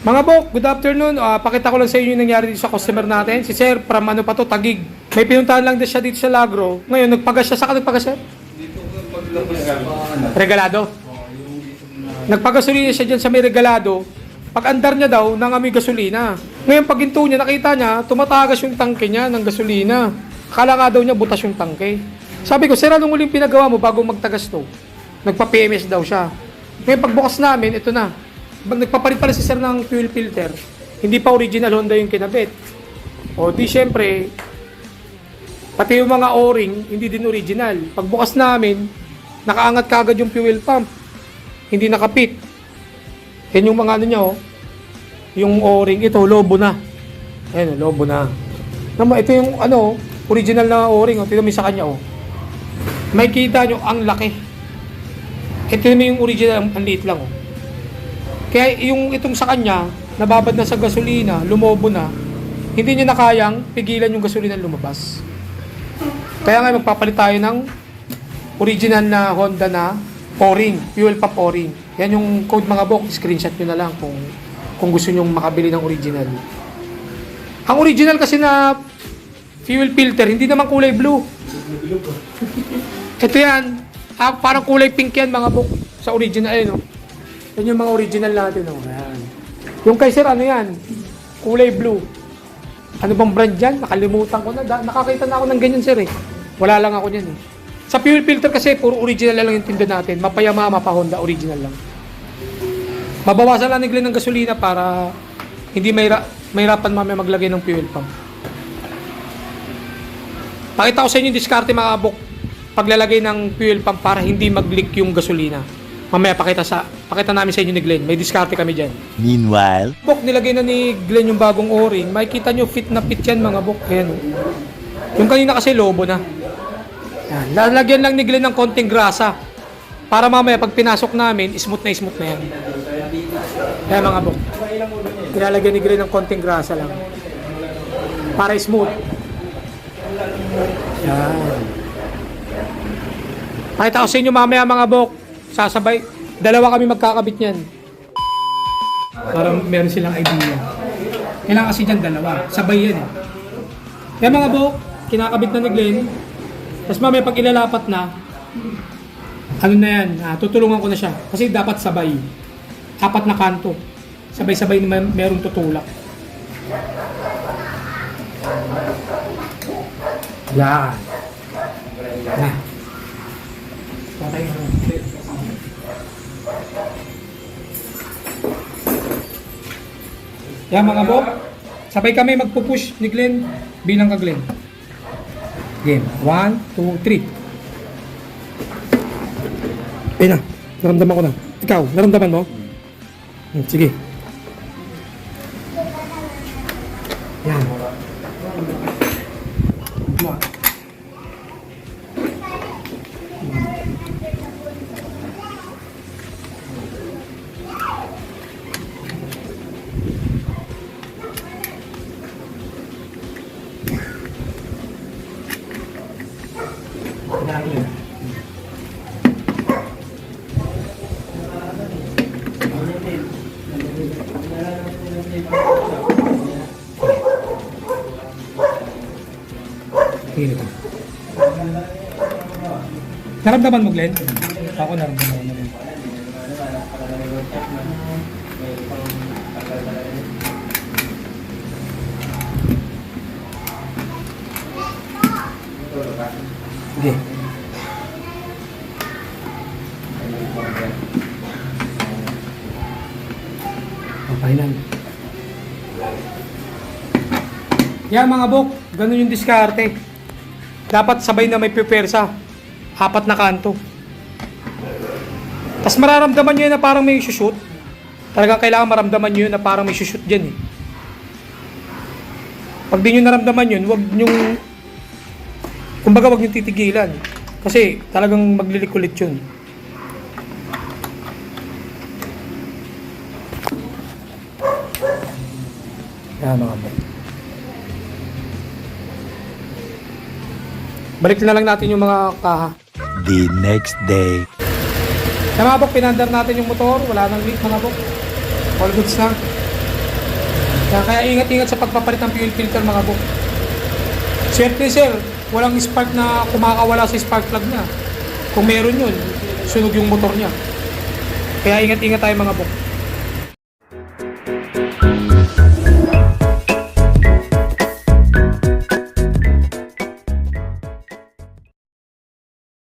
Mga Bok, good afternoon. Ah, pakita ko lang sa inyo yung nangyari dito sa customer natin. Si Sir, from ano pa to, Tagig. May pinuntahan lang din siya dito sa Lagro. Ngayon, nagpagas siya. Saan ka nagpagas, Sir? Regalado. Nagpagasolina siya dyan sa may regalado. Pag andar niya daw, nangamoy gasolina. Ngayon, pag hinto niya, nakita niya, tumatagas yung tangke niya ng gasolina. Akala nga daw niya, butas yung tangke. Sabi ko, Sir, anong uling pinagawa mo bago magtagas to? Nagpa-PMS daw siya. Ngayon, pagbukas namin, ito na. Nagpapalit pala si Sir ng fuel filter, hindi pa original Honda yung kinabit. O di syempre, pati yung mga O-ring, hindi din original. Pagbukas namin, nakaangat kagad yung fuel pump. Hindi nakapit. Yan yung mga ano niya, oh. Yung O-ring, ito, lobo na. Ayan, lobo na. Naman, ito yung ano, original na O-ring, oh. Tignan mo sa kanya, oh. May kita nyo, ang laki. Ito yung original, ang liit lang, oh. Kaya yung itong sa kanya, nababad na sa gasolina, lumobo na, hindi niya na kayang pigilan yung gasolina lumabas. Kaya nga magpapalit tayo ng original na Honda na O-ring, fuel pump O-ring. Yan yung code mga bok, screenshot nyo na lang kung kung gusto nyo makabili ng original. Ang original kasi na fuel filter, hindi naman kulay blue. Ito yan, ah, parang kulay pink yan mga bok sa original. Ayun, oh. Yan yung mga original natin. Oh. Ayan. Yung kay sir, ano yan? Kulay blue. Ano bang brand yan? Nakalimutan ko na. Da- nakakita na ako ng ganyan sir eh. Wala lang ako niyan eh. Sa fuel filter kasi, puro original na lang yung tinda natin. Mapayama, mapa Honda, original lang. Mabawasan lang ni Glenn ng gasolina para hindi mahira, mahirapan mamaya maglagay ng fuel pump. Pakita ko sa inyo yung diskarte mga abok paglalagay ng fuel pump para hindi mag-leak yung gasolina. Mamaya pakita sa pakita namin sa inyo ni Glenn. May diskarte kami diyan. Meanwhile, Bok, nilagay na ni Glenn yung bagong o-ring. Makikita nyo, fit na fit yan mga bok. Ayan. oh. Yung kanina kasi lobo na. Yan. Lalagyan lang ni Glenn ng konting grasa. Para mamaya pag pinasok namin, smooth na smooth na yan. Ayan mga bok. Nilalagyan ni Glenn ng konting grasa lang. Para smooth. Yan. Pakita ko sa inyo mamaya mga bok. Sasabay. Dalawa kami magkakabit niyan. Para meron silang idea. Kailangan kasi dyan dalawa. Sabay yan eh. Kaya mga bok, kinakabit na ni Glenn. Tapos mamaya pag ilalapat na, ano na yan, ah, tutulungan ko na siya. Kasi dapat sabay. Apat na kanto. Sabay-sabay na merong tutulak. Yan. Na. Patay na. Yan mga bok, sabay kami magpupush ni Glenn bilang ka Glenn. Game. 1, 2, 3. Ayun na, naramdaman ko na. Ikaw, naramdaman mo? Hmm, sige. Tingin ito. Naramdaman mo, Glenn? Ako naramdaman mo. Okay lang. Yan mga bok, ganun yung diskarte. Dapat sabay na may pipersa. Apat na kanto. Tapos mararamdaman nyo na parang may shoot. Talagang kailangan maramdaman nyo na parang may shoot dyan eh. Pag di nyo naramdaman yun, wag nyong... Kumbaga wag nyo titigilan. Kasi talagang maglilikulit yun. Yan mga bok. Balik na lang natin yung mga kaha. the next day. Kaya mga bok, pinandar natin yung motor. Wala nang leak mga bok. All goods na. Kaya, kaya ingat-ingat sa pagpapalit ng fuel filter mga bok. Siyempre sir, walang spark na kumakawala sa spark plug niya. Kung meron yun, sunog yung motor niya. Kaya ingat-ingat tayo mga bok.